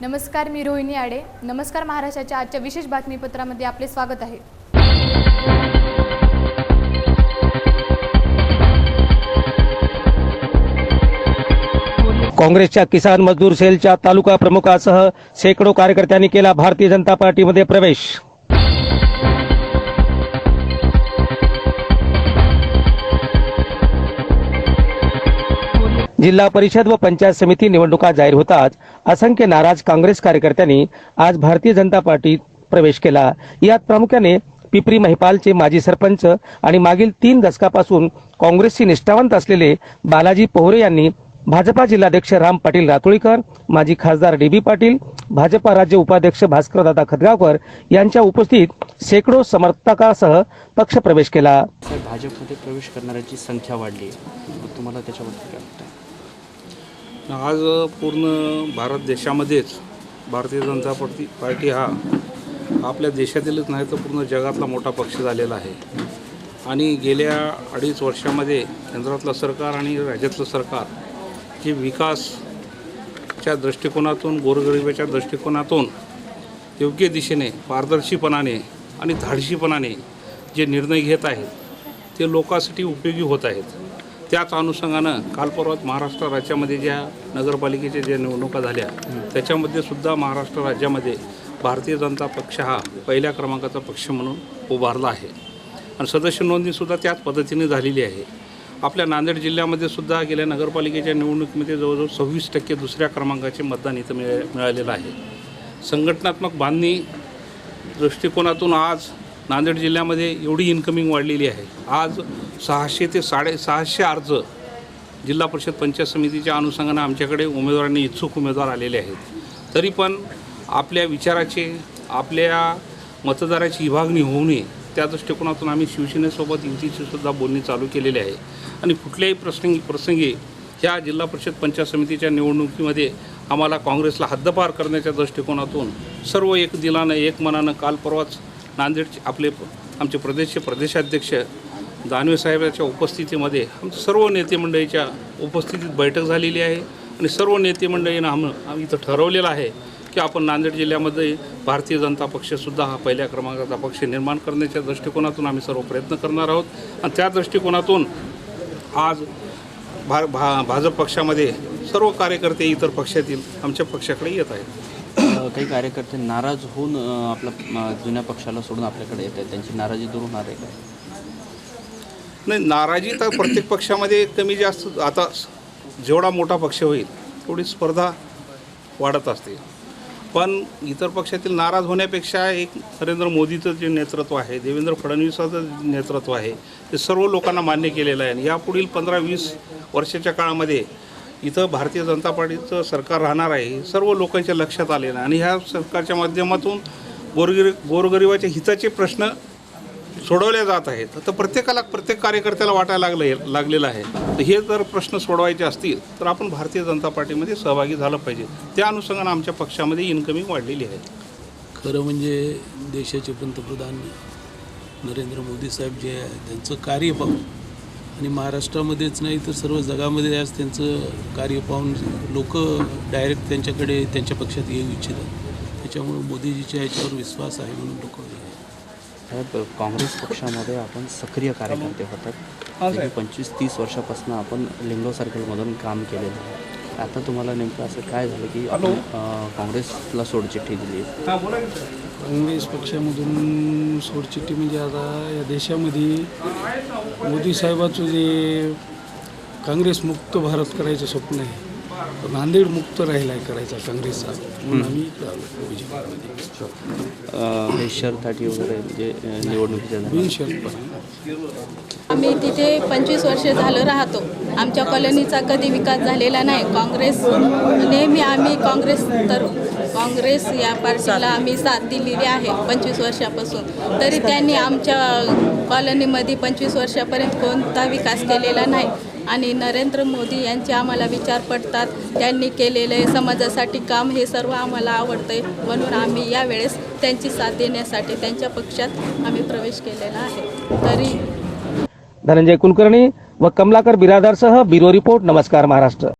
नमस्कार मी रोहिणी आडे. नमस्कार महाराष्ट्राच्या आजच्या विशेष बातमीपत्रामध्ये आपले स्वागत आहे. काँग्रेसच्या किसान मजदूर सेलच्या तालुका प्रमुखासह शेकडो कार्यकर्त्यांनी केला भारतीय जनता पार्टीमध्ये प्रवेश. जिल्हा परिषद व पंचायत समिती निवडणुका जाहीर होताच असंख्य नाराज काँग्रेस कार्यकर्त्यांनी आज भारतीय जनता पार्टीत प्रवेश केला. यात प्रामुख्याने पिपरी महिपालचे माजी सरपंच आणि मागील तीन दशकापासून काँग्रेसशी निष्ठावंत असलेले बालाजी पोहरे यांनी भाजपा जिल्हाध्यक्ष राम पाटील रातोळीकर माजी खासदार डी बी पाटील भाजपा राज्य उपाध्यक्ष भास्करदादा खतगावकर यांच्या उपस्थित शेकडो समर्थकासह पक्ष प्रवेश केला. भाजपमध्ये प्रवेश करणाऱ्यांची संख्या वाढली तुम्हाला त्याच्याबद्दल काय वाटतं? आज पूर्ण भारत देशामध्येच भारतीय जनता पार्टी पार्टी हा आपल्या देशातीलच नाही तर पूर्ण जगातला मोठा पक्ष झालेला आहे. आणि गेल्या अडीच वर्षामध्ये केंद्रातलं सरकार आणि राज्यातलं सरकार जे विकासच्या दृष्टिकोनातून गोरगरिबाच्या दृष्टिकोनातून योग्य दिशेने पारदर्शीपणाने आणि धाडशीपणाने जे निर्णय घेत आहेत ते लोकांसाठी उपयोगी होत आहेत. त्याच अनुषंगानं काल महाराष्ट्र राज्यामध्ये ज्या नगरपालिकेच्या ज्या निवडणुका झाल्या त्याच्यामध्ये सुद्धा महाराष्ट्र राज्यामध्ये भारतीय जनता पक्ष हा पहिल्या क्रमांकाचा पक्ष म्हणून उभारला आहे. आणि सदस्य नोंदणीसुद्धा त्याच पद्धतीने झालेली आहे. आपल्या नांदेड जिल्ह्यामध्ये सुद्धा गेल्या नगरपालिकेच्या निवडणुकीमध्ये जवळजवळ सव्वीस टक्के दुसऱ्या क्रमांकाचे मतदान इथं मिळ मिळालेलं आहे. संघटनात्मक बांधणी दृष्टिकोनातून आज नांदेड जिल्ह्यामध्ये एवढी इन्कमिंग वाढलेली आहे. आज सहाशे ते साडे सहाशे अर्ज जिल्हा परिषद पंचायत समितीच्या अनुषंगाने आमच्याकडे उमेदवारांनी इच्छुक उमेदवार आलेले आहेत. तरी पण आपल्या विचाराचे आपल्या मतदाराची विभागणी होऊ नये त्या दृष्टिकोनातून आम्ही शिवसेनेसोबत युतीची सुद्धा बोलणी चालू केलेली आहे. आणि कुठल्याही प्रसंगी प्रसंगी ह्या जिल्हा परिषद पंचायत समितीच्या निवडणुकीमध्ये आम्हाला काँग्रेसला हद्दपार करण्याच्या दृष्टिकोनातून सर्व एक दिलानं एक मनानं काल परवाच नांदेडचे आपले आमचे प्रदेशचे प्रदेशाध्यक्ष दानवे साहेबांच्या उपस्थितीमध्ये आमच्या सर्व नेते मंडळीच्या उपस्थितीत बैठक झालेली आहे. आणि सर्व नेते मंडळीनं आम आम्ही इथं ठरवलेलं आहे की आपण नांदेड जिल्ह्यामध्ये भारतीय जनता पक्षसुद्धा हा पहिल्या क्रमांकाचा पक्ष निर्माण करण्याच्या दृष्टिकोनातून आम्ही सर्व प्रयत्न करणार आहोत. आणि त्या दृष्टिकोनातून आज भा भा भाजप पक्षामध्ये सर्व कार्यकर्ते इतर पक्षातील आमच्या पक्षाकडे येत आहेत. काही कार्यकर्ते नाराज होऊन आपल्या जुन्या पक्षाला सोडून आपल्याकडे येत आहेत. त्यांची नाराजी दूर होणार आहे काय नाही नाराजी तर प्रत्येक पक्षामध्ये कमी जास्त आता जेवढा मोठा पक्ष होईल तेवढी स्पर्धा वाढत असते. पण इतर पक्षातील नाराज होण्यापेक्षा एक नरेंद्र मोदीचं जे नेतृत्व आहे देवेंद्र फडणवीसाचं जे नेतृत्व आहे ते सर्व लोकांना मान्य केलेलं आहे. आणि यापुढील पंधरा वीस वर्षाच्या काळामध्ये इथं भारतीय जनता पार्टीचं सरकार राहणार आहे सर्व लोकांच्या लक्षात आलेलं आणि ह्या सरकारच्या माध्यमातून गोरगिरी गोरगरिबाच्या हिताचे प्रश्न सोडवले जात आहेत. तर प्रत्येकाला प्रत्येक कार्यकर्त्याला वाटायला लागलं लागलेलं आहे. तर हे जर प्रश्न सोडवायचे असतील तर आपण भारतीय जनता पार्टीमध्ये सहभागी झालं पाहिजे. त्या अनुषंगानं आमच्या पक्षामध्ये इन्कमिंग वाढलेली आहे. खरं म्हणजे देशाचे पंतप्रधान नरेंद्र मोदी साहेब जे आहे त्यांचं कार्य पाहून आणि महाराष्ट्रामध्येच नाही तर सर्व जगामध्ये आज त्यांचं कार्य पाहून लोक डायरेक्ट त्यांच्याकडे त्यांच्या पक्षात येऊ इच्छितात. त्याच्यामुळे मोदीजीच्या ह्याच्यावर विश्वास आहे म्हणून लोक काँग्रेस पक्षामध्ये आपण सक्रिय कार्यकर्ते होतात. पंचवीस तीस वर्षापासून आपण लिंगो सर्कलमधून काम केलेलं आहे. आता तुम्हाला नेमकं असं काय झालं की आपण अं, काँग्रेसला सोडचिठ्ठी दिली काँग्रेस पक्षामधून सोडचिठ्ठी म्हणजे आता या देशामध्ये मोदी साहेबाचं जे काँग्रेस मुक्त भारत करायचं स्वप्न आहे नांदेड मुक्त राहिला आहे करायचा काँग्रेसचा. म्हणून आम्ही इकडं आलो बीजेपीमध्ये. अं, काही शर्ताटी वगैरे जे अं, निवडणुकीच्या दरम्यान बिनशर्त. पण आम्ही तिथे पंचवीस वर्ष झालं राहतो. आमच्या कॉलनीचा कधी विकास झालेला नाही. काँग्रेस नेहमी आम्ही काँग्रेस तर काँग्रेस या पार्टीला आम्ही साथ दिलेली आहे पंचवीस वर्षापासून. तरी त्यांनी आमच्या कॉलनीमध्ये पंचवीस वर्षापर्यंत कोणता विकास केलेला नाही. आणि नरेंद्र मोदी यांचे आम्हाला विचार पडतात. त्यांनी केलेले समाजासाठी काम हे सर्व आम्हाला आवडतंय. म्हणून आम्ही यावेळेस त्यांची साथ देण्यासाठी त्यांच्या पक्षात आम्ही प्रवेश केलेला आहे. तरी धनंजय कुलकर्णी व कमलाकर बिरादारसह ब्युरो रिपोर्ट नमस्कार महाराष्ट्र.